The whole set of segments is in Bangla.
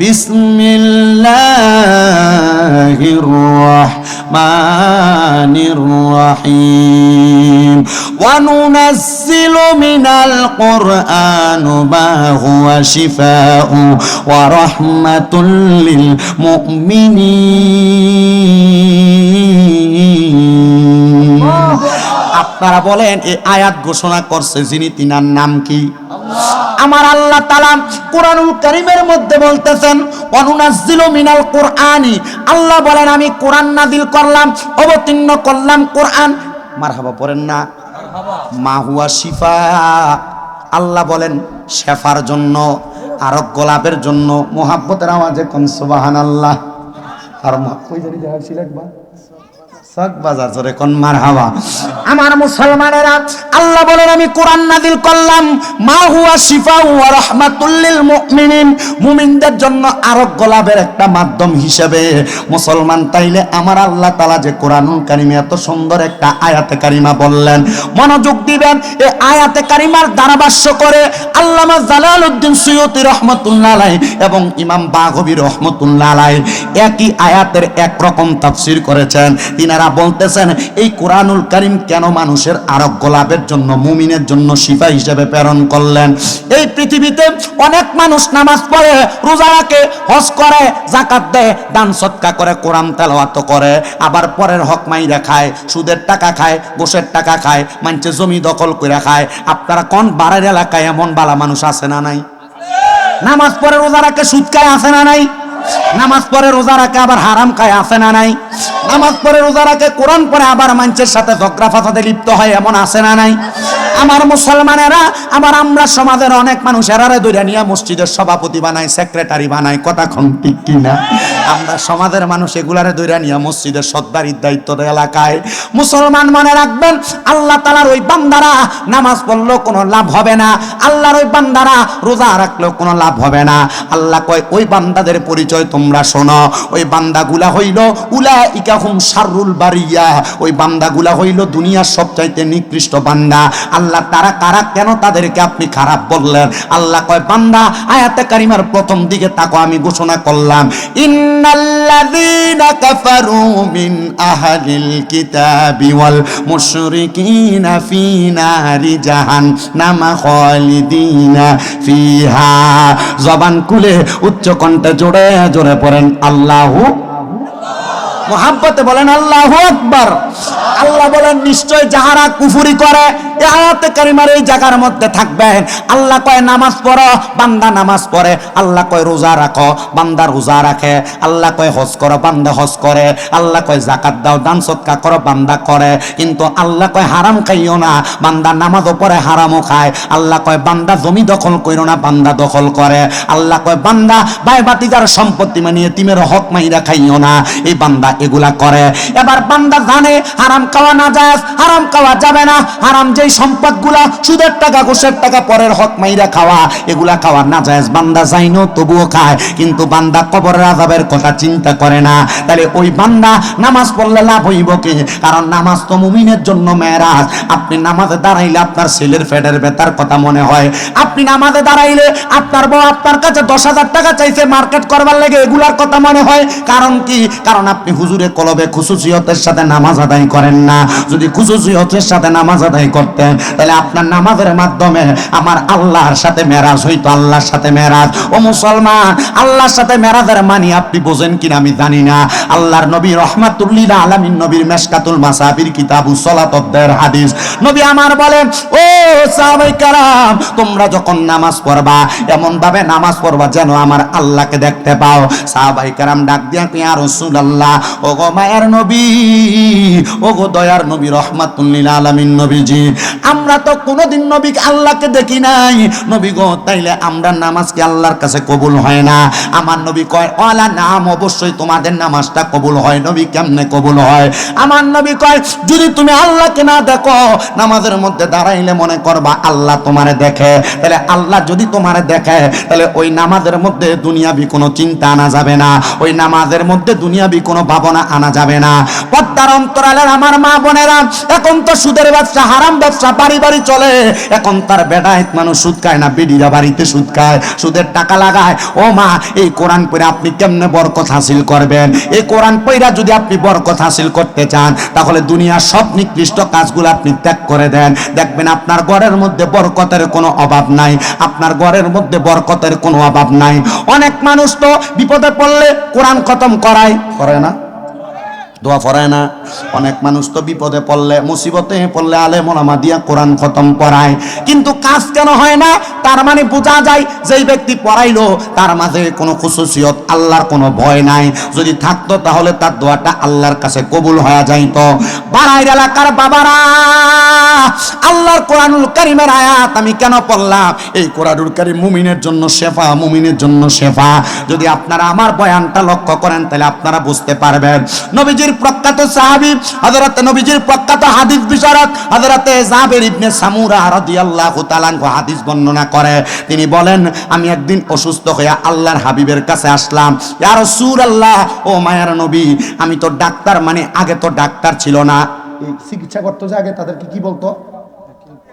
بسم الله الرحمن الرحيم. وننزل من القرآن ما هو شفاء ورحمة للمؤمنين. আপনারা বলেন এই আয়াত ঘোষণা করছে যিনি তিনার নাম কি? আমার আল্লাহ তাআলা কোরআনুল কারীমের মধ্যে বলতেছেন অনুনাজ্জিলু মিনাল কোরআনি। আল্লাহ বলেন আমি কোরআন নাজিল করলাম অবতীর্ণ করলাম কোরআন। মার হাবা পড়েন না। মাহুয়া শিফা। আল্লাহ বলেন শেফার জন্য আরোগ্য গোলাপের জন্য মোহাব্বতের আওয়াজে কোন আল্লাহ আর কই জানি দেখা সিলেক্ট আমার মুসলমানেরা আল্লাহ বলেন, আমি কোরআন নাজিল করলাম। মা হুয়া শিফা মুমিনিন। মুমিনদের জন্য আরোগ্য লাভের একটা মাধ্যম হিসেবে। মুসলমান তাইলে আমার আল্লাহ যে কোরআনুল কারিমে এত সুন্দর একটা আয়াতে কারিমা বললেন। মনোযোগ দিবেন এই আয়াতে কারিমার ধারাভাষ্য করে আল্লামা জালালউদ্দিন সুয়ুতি রহমাতুল্লাহ আলাইহি এবং ইমাম বাগবী রহমাতুল্লাহ একই আয়াতের এক রকম তাফসীর করেছেন। তিনারা বলতেছেন, এই কোরআনুল কারীম কেন মানুষের আরোগ্য লাভের জন্য, মুমিনের জন্য শিফা হিসেবে প্রেরণ করলেন? এই পৃথিবীতে অনেক মানুষ নামাজ পড়ে, রোজা রাখে, হজ করে জাকাত দেয়, দান সৎকা করে, কোরআন তেলাওয়াত করে, আবার পরের হক মাইরা খায়, সুদের টাকা খায় গোসের টাকা খায় মানুষের জমি দখল করে খায়। আপনারা কোন বাড়ির এলাকায় এমন বালা মানুষ আছে না নাই? নামাজ পড়ে রোজা রাখে, সুদ খায় আছে না নাই? নামাজ পড়ে রোজা রাখে, আবার হারাম খায় আছে না নাই? নামাজ পড়ে রোজা রাখে, কোরআন পড়ে আবার মানুষের সাথে ঝগড়া ফাসাদে লিপ্ত হয়, এমন আছে না নাই? আমার মুসলমানেরা আবার আমরা সমাজের অনেক মানুষ এরারে দৈরা নিয়ে মসজিদের সভাপতি বানায় সেক্রেটারি বানায়, কথা খন ঠিক কিনা? আমরা সমাজের মানুষ এগুলারে দৈরা নিয়ে মসজিদের সদ্দারির দায়িত্ব দেয় এলাকায়। মুসলমান মনে রাখবেন, আল্লাহ তালার ওই বান্দারা নামাজ পড়লেও কোনো লাভ হবে না। আল্লাহর ওই বান্দারা রোজা রাখলেও কোনো লাভ হবে না। আল্লাহ কয়, ওই বান্দাদের পরিচয় তোমরা শোনো। ওই বান্দাগুলা হইল উলা ইকাহুম শাররুল বারিয়া। ওই বান্দাগুলা হইল দুনিয়ার সবচাইতে নিকৃষ্ট বান্দা। আল্লাহ তারা কারা, কেন তাদেরকে আপনি খারাপ বললেন? আল্লাহ কয়, বান্দা, আয়াতে কারিমার প্রথম দিকে তাকে, আমি ঘোষণা করলাম। ইন্নাল্লাযীনা কাফারু মিন আহলিল কিতাবি ওয়াল মুশরিকিনা ফি নারি জাহান্নাম খালিদিনা ফিহা। জবান খুলে উচ্চ কণ্ঠে জোরে জোরে পড়েন, আল্লাহু মোহাব্বতে বলেন আল্লাহ আকবার। আল্লাহ বলেন, নিশ্চয় যাহারা কুফুরি করে আয়াতে কারিমার এই জায়গার মধ্যে থাকবেন। আল্লাহ কয়, নামাজ পড়ো, বান্দা নামাজ পড়ে। আল্লাহ কয়, রোজা রাখো, বান্দা রোজা রাখে। আল্লাহ কয়, হজ করো, বান্দা হজ করে। আল্লাহ কয় জাকাত দাও, দান সৎকা করো, বান্দা করে। কিন্তু আল্লাহ কয়, হারাম খাইও না। বান্দা নামাজও পড়ে, হারামও খায়। আল্লাহ কয়, বান্দা জমি দখল কইরো না, বান্দা দখল করে। আল্লাহ কয়, বান্দা ভাই বাতিজার সম্পত্তি মানিয়ে তিমের হক মাইরা খাইও না। এই বান্দা এগুলা করে। এবার বান্দা জানে, হারাম খাওয়া না যায়, হারাম খাওয়া যাবে না। হারাম যেই সম্পদগুলা, সুদের টাকা, ঘুষের টাকা, পরের হক মাইরা খাওয়া, এগুলা খাওয়া না যায়। বান্দা যাইনো, তবুও খায়। কিন্তু বান্দা কবরের আজাবের কথা চিন্তা করে না। তাহলে ওই বান্দা নামাজ পড়লে লাভ হইব কি? কারণ নামাজ তো মুমিনের জন্য মেয়েরাজ। আপনি নামাজে দাঁড়াইলে আপনার ছেলের ফেডের বেতার কথা মনে হয়। আপনি নামাজে দাঁড়াইলে আপনার বউ আপনার কাছে দশ হাজার টাকা চাইছে মার্কেট করবার লেগে এগুলার কথা মনে হয়। কারণ কি? কারণ আপনি হুজুরে কলবে খুশুসিয়তের সাথে নামাজ আদায় করেন না। যদি খুশুসিয়তের সাথে নামাজ আদায় করতেন, তাহলে আপনার নামাজের মাধ্যমে আমার আল্লাহর সাথে মেরাজ হইতো, আল্লাহর সাথে মেরাজ। ও মুসলমান, আল্লাহর সাথে মেরাজের মানি আপনি বোঝেন কিনা আমি জানি না। আল্লাহর নবী রহমাতুল্লিল আলামিন, নবীর মেশকাতুল মাসাবির কিতাবু সলাতদ্দের হাদিস। নবী আমার বলেন, ও সাহাবাই কারাম, তোমরা যখন নামাজ পড়বা এমন ভাবে নামাজ পড়বা যেন আমার আল্লাহকে দেখতে পাও। সাহাবাই কারাম ডাক দিয়া, ইয়া রাসূলুল্লাহ ও গো মায়ের নবী ও গো দয়ার নবী রহমাতুল্লিল আলামিন নবীজি। আমরা তো কোনোদিন নবী আল্লাহকে দেখি নাই। নবী গো, তাইলে আমরা নামাজ কি আল্লাহর কাছে কবুল হয় না। আমার নবী কয়, ওয়ালা নাম অবশ্যই তোমাদের নামাজটা কবুল হয়। নবী কেমনে কবুল হয়? আমার নবী কয়, যদি তুমি আল্লাহকে না দেখো, নামাজের মধ্যে দাঁড়াইলে মনে করবা আল্লাহ তোমারে দেখে। তাহলে আল্লাহ যদি তোমারে দেখে তাহলে ওই নামাজের মধ্যে দুনিয়াবি কোনো চিন্তা আনা যাবে না। ওই নামাজের মধ্যে দুনিয়াবি কোনো ভাবনা আনা যাবে না। পদ্মার অন্তরা দয়ালের আমার মা বোনেরা, এখন তো সুদের ব্যবসা, হারাম ব্যবসা, বাড়ি বাড়ি চলে। এখন তার বেটায় মানুষ সুদ খায় না, বিডিরা বাড়িতে সুদ খায়, সুদের টাকা লাগায়। ও মা, এই কোরআন পড়ে আপনি কেমনে বরকত হাসিল করবেন? এই কোরআন পড়া যদি আপনি বরকত হাসিল করতে চান, তাহলে দুনিয়ার সব নিকৃষ্ট কাজগুলো আপনি ত্যাগ করে দেন। দেখবেন আপনার ঘরের মধ্যে বরকতের কোনো অভাব নাই, আপনার ঘরের মধ্যে বরকতের কোনো অভাব নাই। অনেক মানুষ তো বিপদে পড়লে কোরআন খতম করায়, করে না। দোয়া পড়ায় না। অনেক মানুষ তো বিপদে পড়লে, মুসিবতে পড়লে আলে মোলামা দিয়া কোরআন খতম পড়ায় কিন্তু কাজ কেন হয় না? তার মানে বোঝা যায়, যেই ব্যক্তি পড়াইলো, তার মাঝে কোনো খুশুসিয়ত, আল্লাহর কোনো ভয় নাই। যদি থাকতো তাহলে তার দোয়াটা আল্লাহর কাছে কবুল হয়ে যাইতো। বাড়াইর এলাকার বাবারা, আল্লাহর কোরআনুল কারিমের আয়াত আমি কেন পড়লাম? এই কোরআনুল কারিম মুমিনের জন্য শেফা, মুমিনের জন্য শেফা। যদি আপনারা আমার বয়ানটা লক্ষ্য করেন, তাহলে আপনারা বুঝতে পারবেন। নবীজির প্রখ্যাত সাহাবি, হযরত নবীজির প্রখ্যাত হাদিস বিশারদ, হযরত জাবের ইবনে সামুরা রাদিয়াল্লাহু তাআলা গো হাদিস বর্ণনা করে। তিনি বলেন, আমি একদিন অসুস্থ হয়ে আল্লাহর হাবিবের কাছে আসলাম। ইয়া রাসূলুল্লাহ, ও মায়ার নবী, আমি তো ডাক্তার মানে আগে তো ডাক্তার ছিল না। চিকিৎসা করতো যে আগে, তাদেরকে কি বলতো?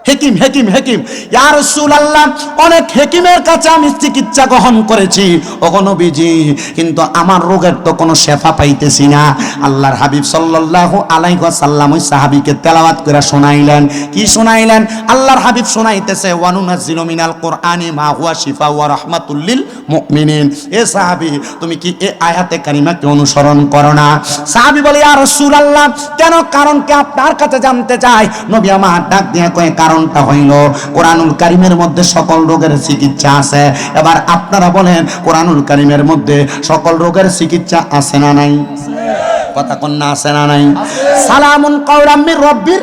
হেকিম হেকিম হেকিম। ইয়া রাসূলুল্লাহ, অনেক হেকিমের কাছে আমি চিকিৎসা গ্রহণ করেছি। ওগো নবীজি, কিন্তু আমার রোগের তো কোনো শেফা পাইতেছি না। আল্লাহর হাবিব সাল্লাল্লাহু আলাইহি ওয়াসাল্লাম ওই সাহাবীকে তেলাওয়াত করে শোনাইলেন। কি শোনাইলেন? আল্লাহর হাবিব শোনাইতেছে, ওয়ানুনাজ্জিলু মিনাল কোরআনি মা হুয়া শিফা ওয়া রাহমাতুল লিল মুমিনিন। এ সাহাবী, তুমি কি এই আয়াতে কারিমাকে অনুসরণ করো না? সাহাবী বলে, ইয়া রাসূলুল্লাহ, কেন কারণ কি আপনার কাছে জানতে চাই? নবী আমার ডাক দিয়ে কয় কারণটা হইল, কোরআনুল কারিমের মধ্যে সকল রোগের চিকিৎসা আছে। এবার আপনারা বলেন, কোরআনুল কারিমের মধ্যে সকল রোগের চিকিৎসা আছে না নাই? কথা কন্যা আছে না নাই? সালামুন কাওলাম মির রব্বির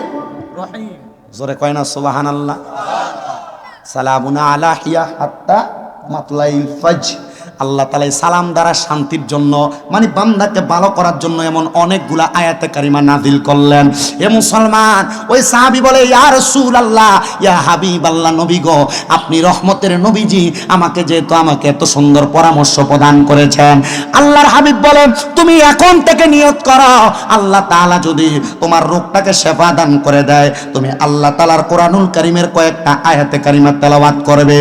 জোরে কয় না, সুবহানাল্লাহ। সালামুন আলা হিয়া হাত্তা মাতলাইল ফজ আল্লাহ তালা এই সালাম দ্বারা শান্তির জন্য মানে বান্দাকে ভালো করার জন্য এমন অনেকগুলা আয়াতে কারিমা নাজিল করলেন। এ মুসলমান, ওই সাহাবি বলে, ইয়া রাসূল আল্লাহ ইয়া হাবিব আল্লাহ নবী গো, আপনি রহমতের নবীজি, আমাকে যেহেতু আমাকে এত সুন্দর পরামর্শ প্রদান করেছেন। আল্লাহর হাবিব বলেন তুমি এখন থেকে নিয়ত করো, আল্লাহ তাআলা যদি তোমার রোগটাকে সেবা দান করে দেয়, তুমি আল্লাহ তালার কোরআনুল কারিমের কয়েকটা আয়াতে কারিমা তেলাওয়াত করবে।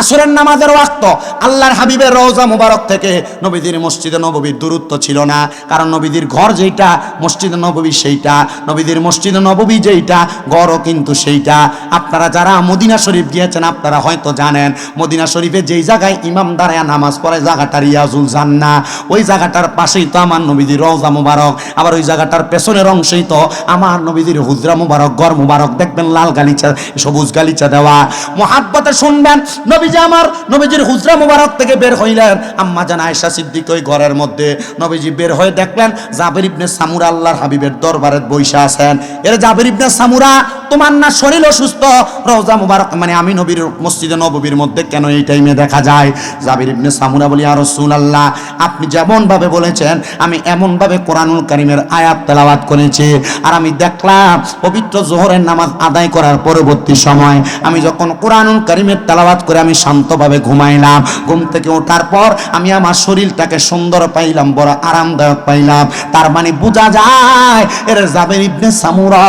আসরের নামাজের ওয়াক্ত আল্লাহর হাবিবের রওজা মুবারক থেকে নবীদের মসজিদে নববীর দূরত্ব ছিল না। কারণ নবীদের ঘর যেইটা, মসজিদে নববী সেইটা নবীদের মসজিদে নববী যেইটা, ঘরও কিন্তু সেইটা। আপনারা যারা মদিনা শরীফ গিয়েছেন, আপনারা হয়তো জানেন, মদিনা শরীফে যেই জায়গায় ইমাম দাঁড়ায় নামাজ পড়ে, জায়গাটা রিয়াজুল জান্না ওই জায়গাটার পাশেই তো আমার নবীদের রওজা মুবারক। আবার ওই জায়গাটার পেছনের অংশেই তো আমার নবীদের হুজরা মুবারক গর মুবারক। দেখবেন লাল গালিচা, সবুজ গালিচা দেওয়া। মহাব্বতে শুনবেন, নবীজি আমার নবীজির হুজরা মুবারক থেকে বের হইলেন আম্মা জান আয়েশা সিদ্দিক ওই ঘরের মধ্যে। নবীজি বের হয়ে দেখলেন, জাবের ইবনে সামুরা আল্লাহর হাবিবের দরবারে বইসা আছেন। এর জাবের ইবনে সামুরা, তোমার না শরীর অসুস্থ? রওজা মুবারক মানে আমি নবীর মসজিদে নববীর মধ্যে কেন এই টাইমে দেখা যায়? জাবির ইবনে সামুরা বলি আর আল্লাহ আপনি যেমন ভাবে বলেছেন, আমি এমন ভাবে কোরআনুল কারিমের আয়াত তেলাওয়াত করেছি। আর আমি দেখলাম, পবিত্র জোহরের নামাজ আদায় করার পরবর্তী সময়, আমি যখন কোরআনুল কারিমের তেলাওয়াত করে আমি শান্তভাবে ঘুমাইলাম, ঘুম থেকে ওঠার পর আমি আমার শরীরটাকে সুন্দর পাইলাম, বড় আরামদায়ক পাইলাম। তার মানে বোঝা যায়, এর জাবের ইবনে সামুরা,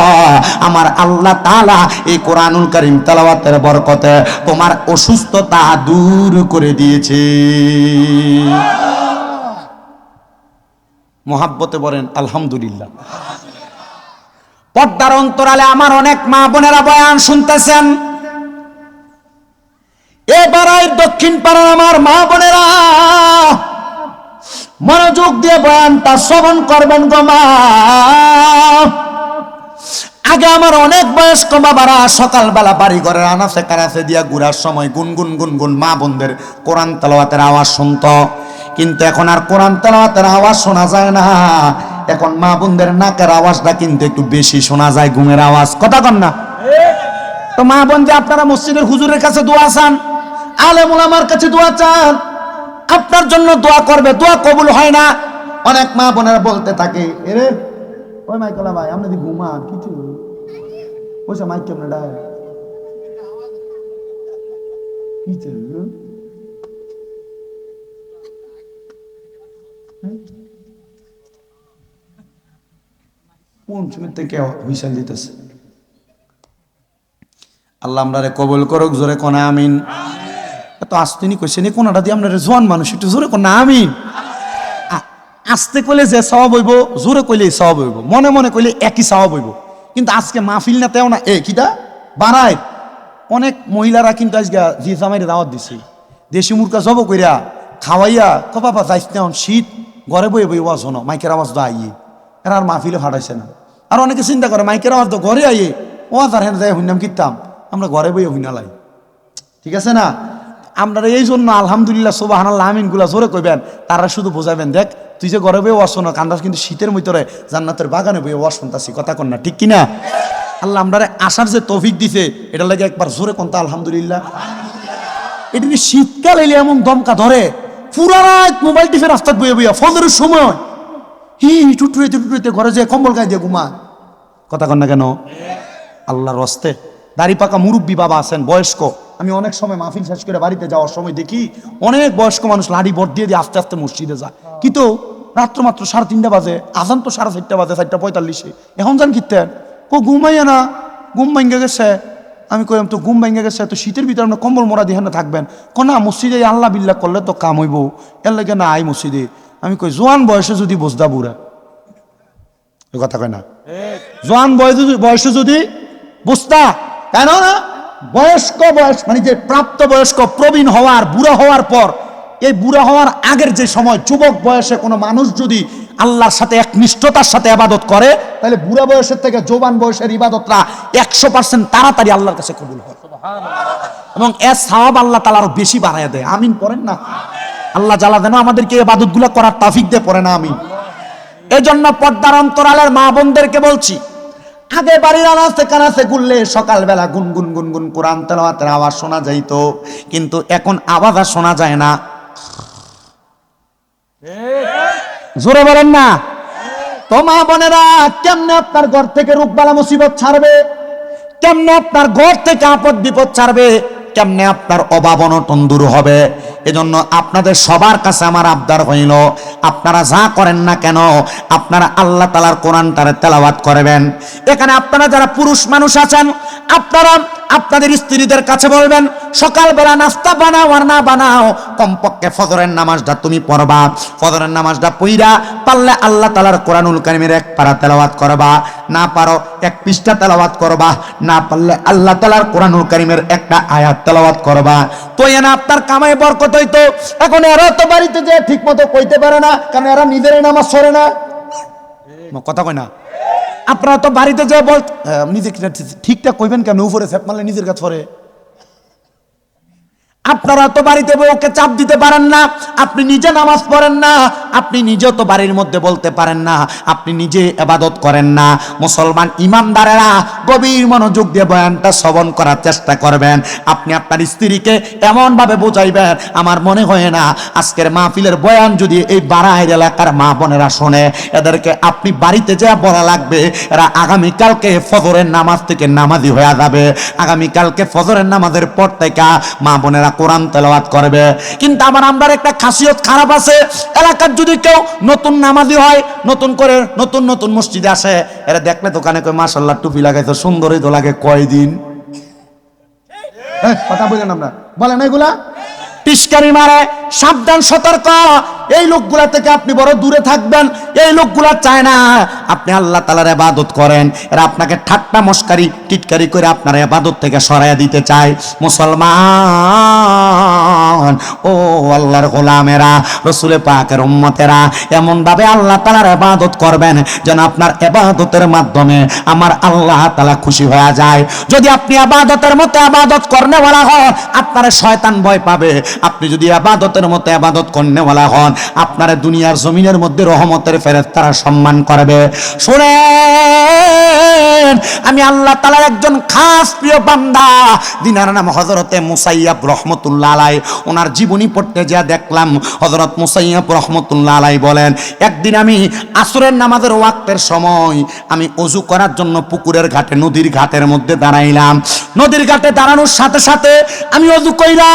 আমার আল্লাহ তাআলা এই কোরআনুল কারীম তেলাওয়াতের বরকতে তোমার অসুস্থতা দূর করে দিয়েছে। মহাব্বতে বলেন, আলহামদুলিল্লাহ। পর্দার অন্তরালে আমার অনেক মা বোনেরা বয়ান শুনতেছেন। এবার দক্ষিণ পাড়ার আমার মা বোনেরা, মনোযোগ দিয়ে বয়ানটা শ্রবণ করবেন গো মা। আগে আমার অনেক বয়স্ক বাবারা সকালবেলা বাড়ি ঘরের আনাসে কানাচে দিয়া ঘুরার সময় গুনগুন গুনগুন মা বোনদের কোরআন তেলাওয়াতের আওয়াজ শুনত। কিন্তু এখন আর কোরআন তেলাওয়াতের আওয়াজ শোনা যায় না। এখন মা বোনদের নাকের আওয়াজটা কিন্তু একটু বেশি শোনা যায়, ঘুমের আওয়াজ। কথা কন না। তো মা বোন যে আপনারা মসজিদের হুজুরের কাছে দোয়া চান আলেমুল আমার কাছে দোয়া চান। আপনার জন্য দোয়া করবে, দোয়া কবুল হয় না। অনেক মা বোনেরা বলতে থাকে, এরে, ওই মাইকলা ভাই, আপনি দি ঘুমা কিছু ওইসব মাইক কেমন ডায় কিছু কোন সময় থেকে হুইসাল দিতেছে? আল্লাহ আমরারে কবল করুক, জোরে কোনা আমিন। এত আস্তিনি কইছেন কোনাটা দিয়ে আপনার জোয়ান মানুষ, একটু জোরে কোনা আমিন। আ- আস্তে কইলে যে সওয়াব হইব, জোরে কইলে সওয়াব হইব, মনে মনে কইলে একই সওয়াব হইব। কিন্তু আজকে মাহফিল না তেও না, এ, কিটা? বানায় অনেক মহিলারা কিন্তু আজকে জি জামাইরে দাওয়াত দিছে। দেশি মুরগা জব কইরা খাওয়াইয়া কপাপা যাইস শীত, ঘরে বয়ে বই ওয়াজ হনো, মাইকের আওয়াজ তো আইয়ে। এরা আর মাহফিলে ফাটাইছে না। আর অনেকে চিন্তা করে, মাইকের আওয়াজ তো ঘরে আইয়ে, ওয়াজ আর হেন যাই হইনাম কিতাম আমরা ঘরে বইয়ে হইনালাই ঠিক আছে না? আপনারা এই জন্য আলহামদুলিল্লাহ সোবাহান আমিনগুলা জোরে কইবেন, তারা শুধু বোঝাবেন দেখ, তুই যে ঘরে বয়ে ওয়াশ না কান্দাস কিন্তু শীতের ভিতরে জান্নাতের বাগানে বয়ে ওয়াশ শুনতাছি কথা কন না, ঠিক কিনা? আল্লাহ আমরা আসার যে তৌফিক দিছে এটা লাগে একবার জোরে কোনটা আলহামদুলিল্লাহ। এটা নিয়ে শীতকাল এলে এমন দমকা ধরে, পুরা মোবাইল টিপে রাস্তায় বয়ে বইয়া, ফজরের সময়। হি টুটুইতে টুটুইতে ঘরে যে কম্বল গায়ে দিয়ে ঘুমা কথা কন না কেন? আল্লাহর রস্তে দাড়ি পাকা মুরব্বী বাবা আছেন বয়স্ক। আমি অনেক সময় মাহফিল শেষ করে বাড়িতে যাওয়ার সময় দেখি অনেক বয়স্ক মানুষ লাড়ি ভর দিয়ে দিয়ে আস্তে আস্তে মসজিদে যায়। কিন্তু রাত্র মাত্র সাড়ে তিনটা বাজে আজান তো সাড়ে চারটা বাজে চারটা পঁয়তাল্লিশে। এখন যান কিতেন কো ঘুমাইয়া না? ঘুম ভাঙ্গে গেছে। আমি কইলাম তো ঘুম ভেঙে গেছে তো শীতের ভিতরে আপনি কম্বল মোড়া দিয়ে না থাকবেন? কো না মসজিদে আল্লাহ বিল্লাহ করলে তো কাম হইব। এর লাগে না আই মসজিদে। আমি কই জোয়ান বয়সে যদি বসদা বুড়া। কথা কয় না। জোয়ান বয়সে যদি- বয়সে যদি বুঝতা কেন না? বয়স্ক বয়স মানে যে প্রাপ্ত বয়স্ক প্রবীণ হওয়ার, বুড়া হওয়ার পর, এই বুড়া হওয়ার আগের যে সময়, যুবক বয়সে কোনো মানুষ যদি আল্লাহর সাথে একনিষ্ঠতার সাথে আবাদত করে, তাহলে বুড়া বয়সের থেকে জোবান বয়সের ইবাদতরা একশো পার্সেন্ট তাড়াতাড়ি আল্লাহর কাছে কবুল হয়। এবং এর সাহাব আল্লাহ তালা আরও বেশি বাড়ায় দেয়। আমিন পড়েন না? আল্লাহ জ্বালা দেন, আমাদেরকে এবাদতগুলা করার তাফিক দিয়ে পড়ে না আমিন। এই জন্য পর্দার অন্তরালের মা বোনদেরকে বলছি আগে বাড়ির আনাচে কানাচে ঘুরলে সকালবেলা গুনগুন গুনগুন কোরআন তেলাওয়াতের আওয়াজ শোনা যাইতো। কিন্তু এখন আওয়াজ আর শোনা যায় না। জোরে বলেন না। তো মা বোনেরা, কেমনে আপনার ঘর থেকে রোগবালা মুসিবত ছাড়বে? কেমনে আপনার ঘর থেকে আপদ বিপদ ছাড়বে? কেমনে আপনার অভাব অনটন দূর হবে? এজন্য আপনাদের সবার কাছে আমার আবদার হইল, আপনারা যা করেন না কেন, আপনারা আল্লাহ তালার কোরআনটারে তেলাওয়াত করবেন। এখানে আপনারা যারা পুরুষ মানুষ আছেন, আপনারা আপনাদের স্ত্রীদের কাছে বলবেন, সকালবেলা নাস্তা বানাও আর না বানাও, কমপক্ষে ফজরের নামাজটা তুমি পড়বা, ফজরের নামাজটা পইরা পারলে আল্লাহ তালার কোরআনুল কারিমের এক পারা তেলাওয়াত করবা, না পারো এক পৃষ্ঠা তেলাওয়াত করবা, না পারলে আল্লাহ তালার কোরআনুল কারিমের একটা আয়াত তেলাওয়াত করবা। তো এনা আপনার কামাই বরকত হইতো এখন এরা তো বাড়িতে যে ঠিক মতো কইতে পারে না, কারণ এরা নিজেরাই নামাজ সরে না। কথা কয় না। আপনারা তো বাড়িতে যে বল নিজে ঠিকঠাক কইবেন কেন? উপরে সেপ মারলে নিজের কাছে পরে আপনারা তো বাড়িতে বউকে চাপ দিতে পারেন না, আপনি নিজে নামাজ পড়েন না, আপনি নিজে তো বাড়ির মধ্যে বলতে পারেন না, আপনি নিজে এবাদত করেন না। মুসলমান ইমানদারেরা গভীর মনোযোগ দিয়ে বয়ানটা শ্রবণ করার চেষ্টা করবেন। আপনি আপনার স্ত্রীকে এমনভাবে বোঝাইবেন, আমার মনে হয় না, আজকের মাহফিলের বয়ান যদি এই বারাহের এলাকার মা বোনেরা শোনে, এদেরকে আপনি বাড়িতে যা বলা লাগবে, এরা আগামীকালকে ফজরের নামাজ থেকে নামাজি হয়ে যাবে। আগামীকালকে ফজরের নামাজের পর থেকে মা বোনেরা কোরআন তেলাওয়াত করবে। কিন্তু আমার আমরার একটা খাসিয়ত খারাপ আছে। এলাকার যদি কেউ নতুন নামাজি হয়, নতুন করে নতুন নতুন মসজিদে আসে, এরা দেখলে দোকানে কই মাসাল্লাহ টুপি লাগাইতো সুন্দরই তো লাগে কয়দিন? কথা বলেন আমরা। বলেন এগুলা? পিস্কারি মারে, সাবধান, সতর্ক। এই লোকগুলা থেকে আপনি বড় দূরে থাকবেন, এই লোকগুলা চায় না। আপনি আল্লাহ তালার আবাদত করেন, এরা আপনাকে ঠাট্টা, মস্কারি, টিটকারি করে আপনার আবাদত থেকে সরাইয়া দিতে চায়। মুসলমান, ও আল্লাহর গোলামেরা রসুলে পাকের উম্মতেরা এমন ভাবে আল্লাহ তালার আবাদত করবেন যেন আপনার আবাদতের মাধ্যমে আমার আল্লাহ তালা খুশি হয়ে যায়। যদি আপনি আবাদতের মতো আবাদত করনে বলা হন, আপনার শয়তান ভয় পাবে। আপনি যদি আবাদতের মতো আবাদত কন্যাওয়ালা হন, আপনার দুনিয়ার জমিনের মধ্যে রহমতের ফেরত তারা সম্মান করবে। শুনেন! আমি আল্লাহ তালার একজন খাস প্রিয় বান্দা। দিনার নাম হজরতে মুসাইয়াব রহমতুল্লাহ আলাই ওনার জীবনী পড়তে যা দেখলাম হজরত মুসাইয়াব রহমতুল্লাহ আলাই বলেন, একদিন আমি আসরের নামাজের ওয়াক্তের সময় আমি অজু করার জন্য পুকুরের ঘাটে, নদীর ঘাটের মধ্যে দাঁড়াইলাম। নদীর ঘাটে দাঁড়ানোর সাথে সাথে আমি অজু কইরা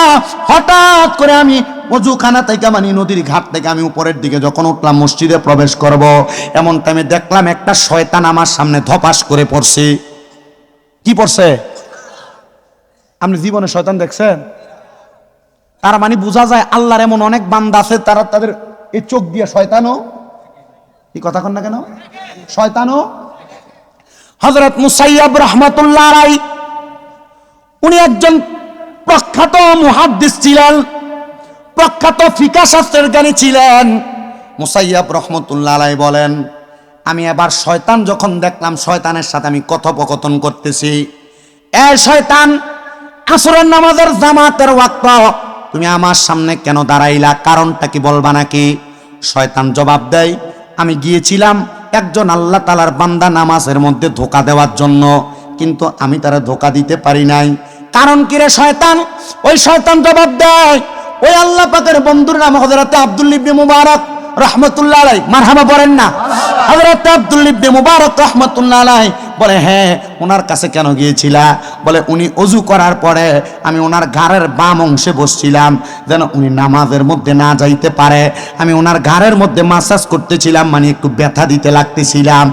হঠাৎ করে আমি অজুখানা থেকে মানে নদীর ঘাট থেকে আমি উপরের দিকে যখন উঠলাম, মসজিদে প্রবেশ করব, এমন টাইমে দেখলাম একটা শয়তান আমার সামনে ধপাস করে পড়ছে। কি পড়ছে? আপনি জীবনে শয়তান দেখছেন? তার মানে বোঝা যায় আল্লাহর এমন অনেক বান্দা আছে, তারা তাদের এই চোখ দিয়ে শয়তানও এই কথা কন না কেন? শয়তানও। হজরত মুসাইয়াব রহমতুল্লাহ রাই উনি একজন প্রখ্যাত মুহাদ্দিস ছিলেন। প্রখ্যাত ফিকা শাস্ত্রের জ্ঞানী ছিলেন। মুসাইয়াব রহমতুল্লাহ বলেন, আমি এবার শয়তান যখন দেখলাম, শয়তানের সাথে আমি কথোপকথন করতেছি। এ শয়তান, আসরের নামাজের জামাতের ওয়াক্ত। তুমি আমার সামনে কেন দাঁড়াইলা? কারণটা কি বলবা নাকি? শয়তান জবাব দেয়, আমি গিয়েছিলাম একজন আল্লাহ তালার বান্দা নামাজের মধ্যে ধোকা দেওয়ার জন্য, কিন্তু আমি তারা ধোকা দিতে পারি নাই। কারণ কি রে শয়তান? ওই শয়তান জবাব দেয় ওই আল্লাহ পাকের বন্ধুর নাম হজরতে আব্দুল ইবনে মুবারক রহমতুল্লাহ আলাই মারহাবা বলেন না? হজরত আব্দুল ইবনে মুবারক রহমতুল্লাহ আলাই বলে হ্যাঁ ওনার কাছে কেন গিয়েছিলা? বলে, উনি অজু করার পরে আমি ওনার ঘাড়ের বাম অংশে বসছিলাম, যেন উনি নামাজের মধ্যে না যাইতে পারে। আমি ওনার ঘাড়ের মধ্যে মাসাজ করতেছিলাম মানে একটু ব্যথা দিতে লাগতেছিলাম।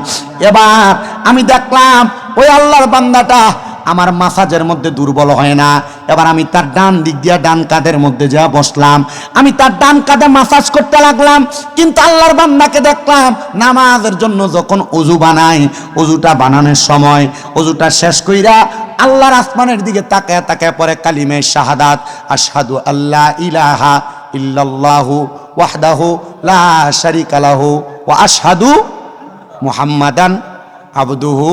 এবার আমি দেখলাম ওই আল্লাহর বান্দাটা আমার মাসাজের মধ্যে দুর্বল হয় না। এবার আমি তার ডান দিক দিয়ে ডান কাঁধের মধ্যে যা বসলাম, আমি তার ডান কাঁধে মাসাজ করতে লাগলাম, কিন্তু আল্লাহর বান্দাকে দেখলাম নামাজের জন্য যখন অজু বানাই অজুটা বানানোর সময়, অজুটা শেষ কইরা আল্লাহর আসমানের দিকে তাকায় তাকায় পরে কালিমে শাহাদাত, আশহাদু আল্লাহ ইলাহা ইল্লাল্লাহু ওয়াহদাহু লা শারিকা লাহু ওয়া আশহাদু মুহাম্মাদান আবদুহু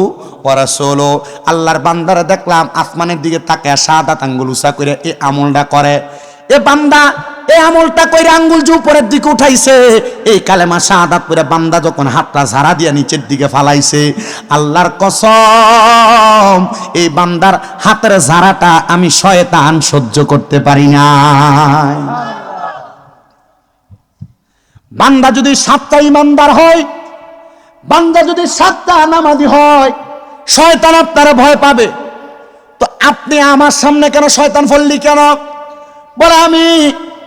ওরাসোলো আল্লাহর বান্দারা দেখলাম আসমানের দিকে তাকে সাদা আঙ্গুল উষা করে এই আমলটা করে। এ বান্দা এই আমলটা কইরে আঙ্গুল যে উপরের দিকে উঠাইছে, এই কালেমা শাহাদাত করে বান্দা যখন হাতটা ঝাড়া দিয়া নিচের দিকে ফালাইছে, আল্লাহর কসম, এই বান্দার হাতের ঝাড়াটা আমি শয়তান সহ্য করতে পারি না বান্দা যদি সাতটা ইমানদার হয় বান্দা যদি সাতটা নামাজি হয়, শয়তান আপনারা ভয় পাবে। তো আপনি আমার সামনে কেন শয়তান ফললি কেন? বলে আমি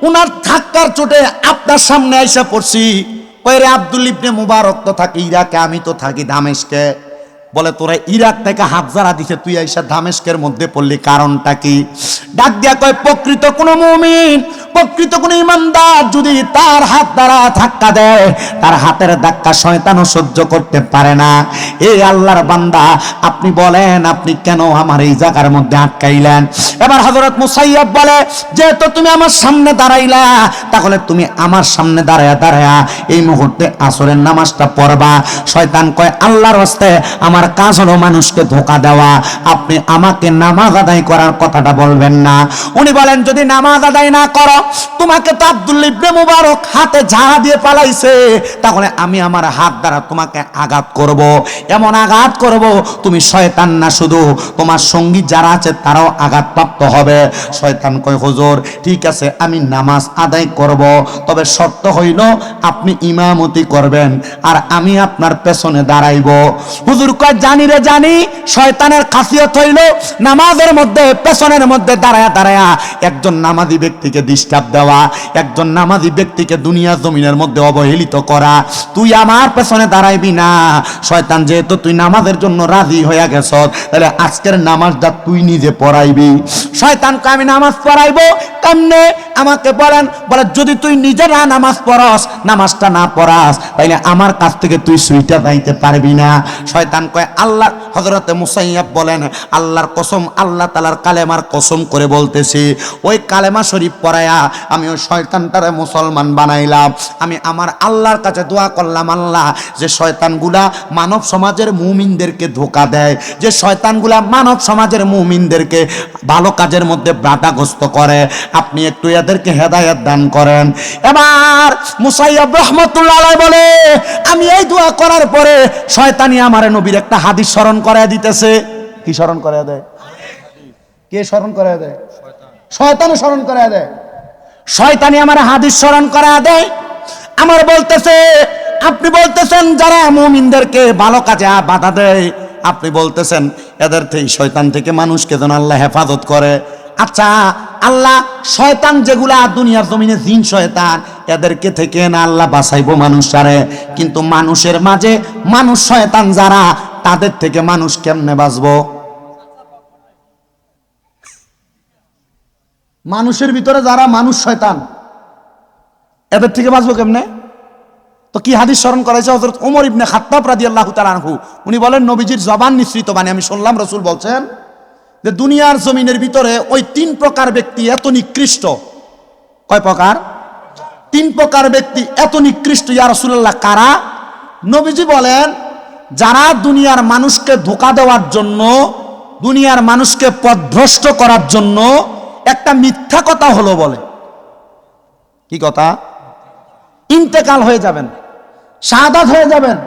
উনার ধাক্কার চোটে আপনার সামনে আইসা পড়ছি। কয়ে আব্দুল ইবনে মুবারক তো থাকি, ইরাকে, আমি তো থাকি দামেশকে। বলে, তোরা ইরাক থেকে হাফজারা দিছে, তুই আইসা দামেশকের মধ্যে পড়লি, কারণটা কি? ডাক দিয়া কয়, প্রকৃত কোন মুমিন, প্রকৃত কোন ইমানদার যদি তার হাত দ্বারা ধাক্কা দেয়, তার হাতের ধাক্কা শয়তানও সহ্য করতে পারে না। এই আল্লাহর বান্দা, আপনি বলেন, আপনি কেন আমার এই জায়গার মধ্যে আটকাইলেন? এবার হজরত মুসাইয়াব বলে, যেহেতু তুমি আমার সামনে দাঁড়াইলা, তাহলে তুমি আমার সামনে দাঁড়ায়া দাঁড়ায়া এই মুহূর্তে আসরের নামাজটা পড়বা। শয়তান কয়, আল্লাহর হস্তে আমার কাজ হলো মানুষকে ধোকা দেওয়া। আপনি আমাকে নামাজ আদায় করার কথাটা বলবেন না। উনি বলেন, যদি নামাজ আদায় না করো, তোমাকে তো আব্দুল ইবনে মুবারক হাতে ঝাড়া দিয়ে পালাইছে। তাহলে আমি আমার হাত দ্বারা তোমাকে আঘাত করব। এমন আঘাত করব, তুমি শয়তান না শুধু, তোমার সঙ্গী যারা আছে তারাও আঘাতপ্রাপ্ত হবে। শয়তান কয়, হুজুর, ঠিক আছে, আমি নামাজ আদায় করব। তবে শর্ত হইল, আপনি ইমামতি করবেন, আর আমি আপনার পেছনে দাঁড়াইব। হুজুর কয় জানি রে জানি, শয়তানের খাসিয়ত হইল নামাজের মধ্যে, পেছনের মধ্যে দাঁড়ায়া দাঁড়ায়া একজন নামাজি ব্যক্তিকে ডিস্টার্ব দেওয়া, একজন নামাজি ব্যক্তিকে দুনিয়া জমিনের মধ্যে অবহেলিত করা। তুই আমার পেছনে দাঁড়াইবি না। শয়তান, যেহেতু তুই নামাজের জন্য রাজি হইয়া গেছ তাহলে আজকের নামাজটা তুই নিজে পড়াইবি। শয়তানকে আমি নামাজ পড়াইবো কেমনে? আমাকে বলেন, বলে, যদি তুই নিজে না নামাজ পড়াস, নামাজটা না পড়াস, তাইলে আমার কাছ থেকে তুই সুইটা যাইতে পারবি না। শয়তান কয়, আল্লাহ হজরতে মুসাইয়াব বলেন, আল্লাহর কসম, আল্লাহ তালার কালেমার কসম করে বলতেছি, ওই কালেমা শরীফ পড়ায়া আমি ওই শয়তানটারে মুসলমান বানাইলাম। আমি আমার আল্লাহর কাছে দোয়া করলাম, আল্লাহ, যে শয়তানগুলা মানব সমাজের মুমিনদেরকে ধোকা দেয়, যে শয়তানগুলা মানব সমাজের মুমিনদেরকে ভালো কাজের মধ্যে বাধাগ্রস্ত করে, আপনি একটু এদেরকে হেদায়ত দান করেন। এবার মুসাইয়াব রহমতুল্লাহ বলে, আমি এই দোয়া করার পরে শয়তানি আমার নবীর একটা হাদিস স্মরণ করায় দিতেছে। কি স্মরণ করায় দেয়? কে স্মরণ করায় দেয়? শয়তানও স্মরণ করায় দেয়। শয়তানি আমার হাদিস স্মরণ করায় দেয়। আমার বলতেছে, আপনি বলতেছেন যারা মুমিনদেরকে ভালো কাজে বাধা দেয়, আপনি বলতেছেন, এদের থেকে শয়তান থেকে মানুষকে যেন আল্লাহ হেফাজত করে। আচ্ছা আল্লাহ শয়তান যেগুলা দুনিয়ার জমিনে জিন শয়তান, এদেরকে থেকে না আল্লাহ বাঁচাইবো মানুষারে কিন্তু মানুষের মাঝে মানুষ শয়তান যারা তাদের থেকে মানুষ কেমনে বাঁচবো? মানুষের ভিতরে যারা মানুষ শয়তান, এদের থেকে বাঁচবো কেমনে? তো কি হাদিস স্মরণ করেছে হজরত ওমর ইবনে খাত্তাব রাদিয়াল্লাহু তাআলা আনহু? উনি বলেন, নবীজির জবান নিঃসৃত মানে আমি শুনলাম রসুল বলছেন যে দুনিয়ার জমিনের ভিতরে ওই তিন প্রকার ব্যক্তি এত নিকৃষ্ট। কয় প্রকার? তিন প্রকার ব্যক্তি এত নিকৃষ্ট, ইয়া রাসূলুল্লাহ, কারা? নবীজি বলেন যারা দুনিয়ার মানুষকে ধোকা দেওয়ার জন্য, দুনিয়ার মানুষকে পথভ্রষ্ট করার জন্য একটা মিথ্যা কথা হলো বলে। কি কথা? ইন্তেকাল হয়ে যাবেন, শাহাদাত হয়ে যাবেন।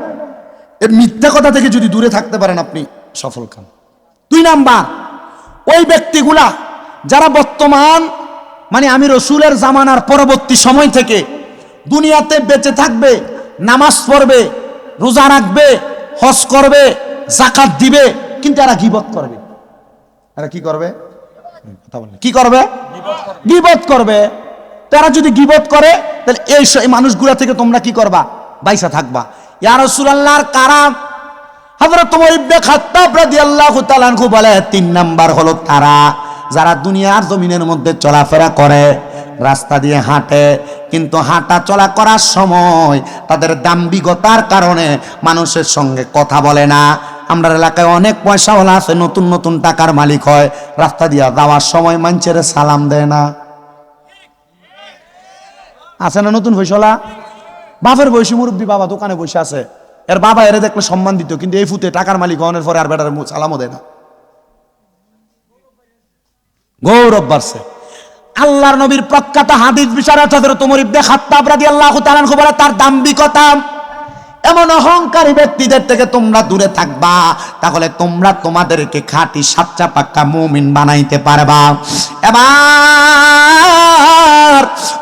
এর মিথ্যা কথা থেকে যদি দূরে থাকতে পারেন আপনি, সফল খান। দুই নাম্বার, ওই ব্যক্তিগুলা যারা বর্তমান মানে আমি রসুলের জামানার পরবর্তী সময় থেকে দুনিয়াতে বেঁচে থাকবে, নামাজ পড়বে, রোজা রাখবে হজ করবে জাকাত দিবে, কিন্তু এরা গিবত করবে। এরা কি করবে? কি করবে? গিবত করবে। তারা যদি গিবত করে, তাহলে এই মানুষগুলা থেকে তোমরা কি করবা? বাইসা থাকবা। ইয়া রাসূলুল্লাহর কারাম তোমার ইবনে খাত্তাব রাদিয়াল্লাহু তাআলা বলে, তিন নাম্বার হলো তারা, যারা দুনিয়ার জমিনের মধ্যে চলাফেরা করে। রাস্তা দিয়ে হাঁটে, কিন্তু হাঁটা চলা করার সময় তাদের দাম্ভিকতার কারণে মানুষের সঙ্গে কথা বলে না। আমরা এলাকায় অনেক পয়সাওয়ালা আছে, নতুন নতুন টাকার মালিক হয়, রাস্তা দিয়ে যাওয়ার সময় মানুষের সালাম দেয় না। আছে না নতুন পয়সাওয়ালা? বাপের বয়সী মুরব্বী বাবা দোকানে বসে আছে। এর বাবা এরে দেখলে সম্মান দিত, কিন্তু এই ফুতে টাকার মালিক হওয়ার পরে আর বেটার সালামও দেয় না। গৌরব বাড়ছে। আল্লাহর নবীর প্রখ্যাত হাদিস বিশারদ হযরত ওমর ইবনে খাত্তাব রাদিয়াল্লাহু তাআলা বলে, তার দাম্ভিকতা এমন অহংকারী ব্যক্তিদের থেকে তোমরা দূরে থাকবা, তাহলে তোমরা তোমাদেরকে খাঁটি সাচ্চা পাক্কা মুমিন বানাইতে পারবা। এবার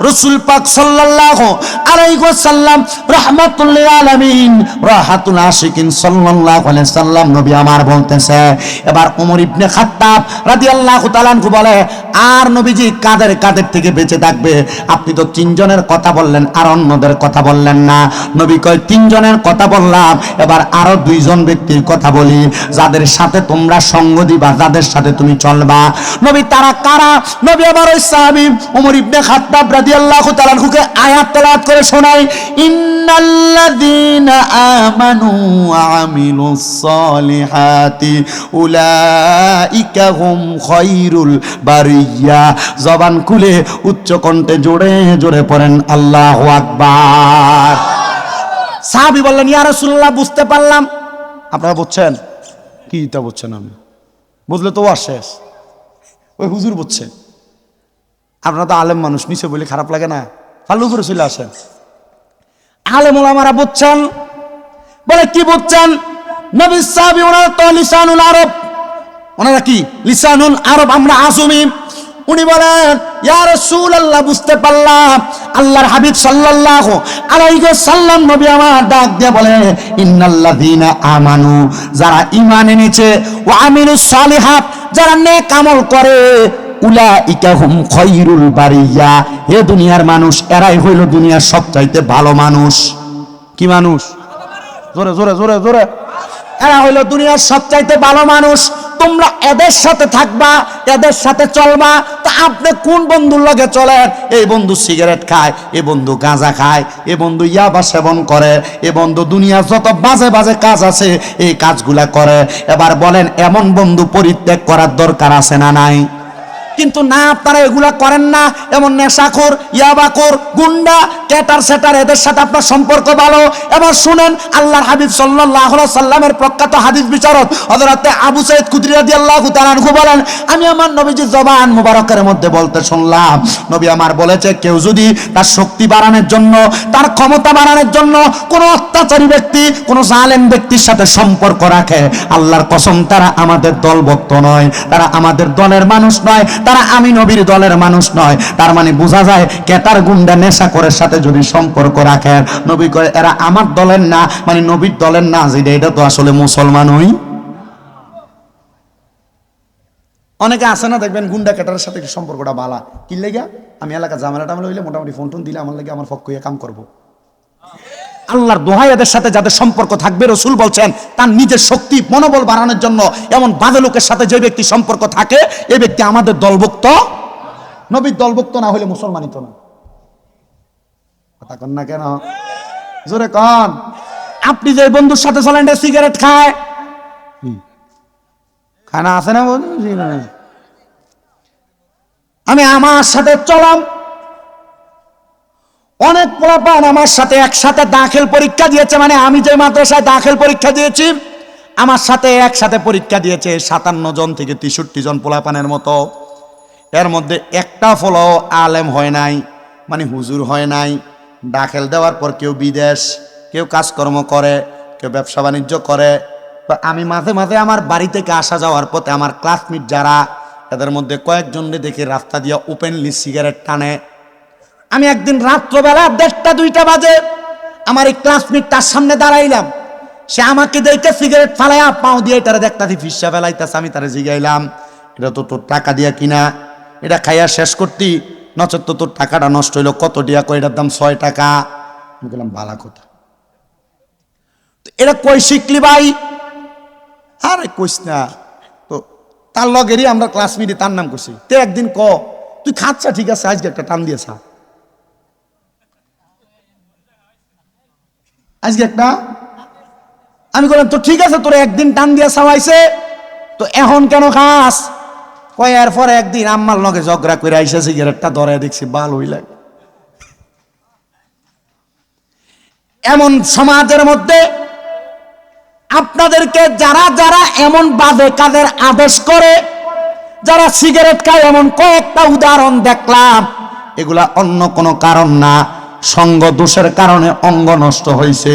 রসুল পাক সাল্লাল্লাহু আলাইহি ওয়াসাল্লাম রাহমাতুল আলামিন রাহাতুল আশিকিন সাল্লাল্লাহু আলাইহি সাল্লাম নবী আমার বলতেছে। এবার ওমর ইবনে খাত্তাব রাদিয়াল্লাহু তাআলা আনহু বলে, আর নবীজি কাদের কাদের থেকে বেঁচে থাকবে? আপনি তো তিনজনের কথা বললেন, আর অন্যদের কথা বললেন না। নবী কয়, তিনজনের কথা বললাম, এবার আরও দুইজন ব্যক্তির কথা বলি। যাদের সাথে তোমরা সঙ্গ দিবা, যাদের সাথে তুমি চলবা। নবী তারা কারা? নবী আবার ওই সাহাবী ওমর ইবনে খাত্তাব রাদিয়াল্লাহু তাআলা আনহুকে আয়াত তেলাওয়াত করে শোনায়, ইন্নাল্লাযীনা আমানু ওয়া আমিলুস সালিহাতি, উলাইকা হুম খায়রুল বারিয়া। জবান খুলে উচ্চ কণ্ঠে জোরে জোরে পড়েন, আল্লাহু আকবার। সাহাবী বললেন, ইয়া রাসূলুল্লাহ, বুঝতে পারলাম। আপনারা বুঝছেন? কি তা বুঝছেন আমি বুঝলে তো আর শেষ। ওই হুজুর বুঝছে। আপনারা তো আলেম মানুষ, নিচে বলে খারাপ লাগে না। ফাল্লু করে চলে আসেন। আলেম ওলামারা বুঝছেন? বলে, কি বুঝছেন? তো কি? আরব উনি বলেন, ইয়া রাসূলুল্লাহ, বুঝতে আল্লাহর হাবিব সাল্লাম ডাক বলে আমানু যারা ঈমান এনেছে যারা নেক আমল করে উলাইকা হুম খায়রুল বারিয়া। হে দুনিয়ার মানুষ এরাই হইল দুনিয়ার সবচাইতে ভালো মানুষ। কি মানুষ? জোরে জোরে জোরে জোরে। এরা হইল দুনিয়ার সবচাইতে ভালো মানুষ। তোমরা এদের সাথে থাকবা এদের সাথে চলবা। তা আপনি কোন বন্ধুর লগে চলেন? এই বন্ধু সিগারেট খায় এ বন্ধু গাঁজা খায় এ বন্ধু ইয়াবা সেবন করে এ বন্ধু দুনিয়ার যত বাজে বাজে কাজ আছে এই কাজগুলা করে। এবার বলেন এমন বন্ধু পরিত্যাগ করার দরকার আছে না নাই? কিন্তু না, আপনারা এগুলা করেন না। এমন নেশাখোর, ইয়াবাখোর, গুন্ডা, ক্যাটার সেটার, এদের সাথে আপনার সম্পর্ক ভালো। এবার শুনেন, আল্লাহর হাবিব আলাইহি সাল্লামের প্রখ্যাত হাদিস বিচারক হযরতে আবু সাইদ খুদরি রাদিয়াল্লাহু তাআলা আনহু বলেন, আমি আমার নবীজির জবান মুবারকের মধ্যে বলতে শুনলাম। নবী আমার বলেছে, কেউ যদি তার শক্তি বাড়ানোর জন্য, তার ক্ষমতা বাড়ানোর জন্য কোন অত্যাচারী ব্যক্তি, কোনো জালেম ব্যক্তির সাথে সম্পর্ক রাখে, আল্লাহর কসম, তারা আমাদের দলভক্ত নয়। তারা আমাদের দলের মানুষ নয়। তারা আমি নবীর দলের মানুষ নয়। তার মানে বোঝা যায় কেতার গুন্ডা নেশা করে সাথে যদি সম্পর্ক রাখেন নবী করে এরা আমার দলের না মানে নবীর দলের না যেটা এটা তো আসলে মুসলমানই অনেকে আসে না, দেখবেন গুন্ডা কেটারের সাথে সম্পর্কটা বালা। কি লেগে আমি এলাকা জামেলা টামেলা হইলে মোটামুটি ফোন টোন দিলে আমার লেগে আমার পক্ষ কাম করব। আল্লাহর এদের সাথে যাদের সম্পর্ক থাকবে, রসুল বলছেন, তার নিজের শক্তি, মনোবল বাড়ানোর জন্য এমন বাজে লোকের সাথে যে ব্যক্তি সম্পর্ক থাকে এই ব্যক্তি আমাদের দলভুক্ত। নবীর দলভুক্ত না হলে মুসলমানিত না। কথা কন না কেন? জোরে কন। আপনি যে বন্ধুর সাথে চলেন সিগারেট খায়। খানা আছে না। আমি আমার সাথে চলাম। অনেক পোলাপান আমার সাথে একসাথে দাখিল পরীক্ষা দিয়েছে মানে আমি যে মাদ্রাসায় দাখিল পরীক্ষা দিয়েছি, আমার সাথে একসাথে পরীক্ষা দিয়েছে সাতান্ন জন থেকে তেষট্টি জন পোলাপানের মতো। এর মধ্যে একটা ফলো আলেম হয় নাই মানে হুজুর হয় নাই। দাখিল দেওয়ার পর কেউ বিদেশ, কেউ কাজকর্ম করে, কেউ ব্যবসা বাণিজ্য করে। তো আমি মাঝে মাঝে আমার বাড়ি থেকে আসা যাওয়ার পথে আমার ক্লাসমেট যারা, এদের মধ্যে কয়েকজনকে দেখি রাস্তা দিয়ে ওপেনলি সিগারেট টানে। আমি একদিন রাত্রবেলা দেড়টা, দুইটা বাজে আমার এই ক্লাসমেট তার সামনে দাঁড়াইলাম। সে আমাকে দেখে সিগারেট ফালাইয়া পাও দিয়ে এটারে দেখতাছি, ফিসা ফেলাইতেছে, আমি তারে জিগাইলাম, এটা তো তোর টাকা দিয়া কিনা? এটা খাইয়া শেষ করতি? নচেত তো তোর টাকাটা নষ্ট হইল, কত টিয়া কই এটার দাম ছয় টাকা? আমি বললাম বালা কথা। তো এটা কই শিখলি ভাই? আরে কইস না, তো তার লগেরই আমরা ক্লাসমেটে তার নাম কইছি তে একদিন ক, তুই খাচ্ছা, ঠিক আছে, আজকে একটা টান দিয়েছা আজকে একটা, আমি বললাম তো ঠিক আছে, তোর একদিন টান দিয়া সাওয়াইছে তো এখন কেন খাস? কয়ার পরে একদিন আম্মার লগে ঝগড়া করে আইসা সিগারেটটা ধরে দেখছি, বাল হই লাগে। এমন সমাজের মধ্যে আপনাদেরকে যারা যারা এমন বাদে কাজের আদেশ করে, যারা সিগারেট খায়, এমন কয়েকটা উদাহরণ দেখলাম। এগুলা অন্য কোনো কারণ না। সঙ্গ দোষের কারণে অঙ্গ নষ্ট হয়েছে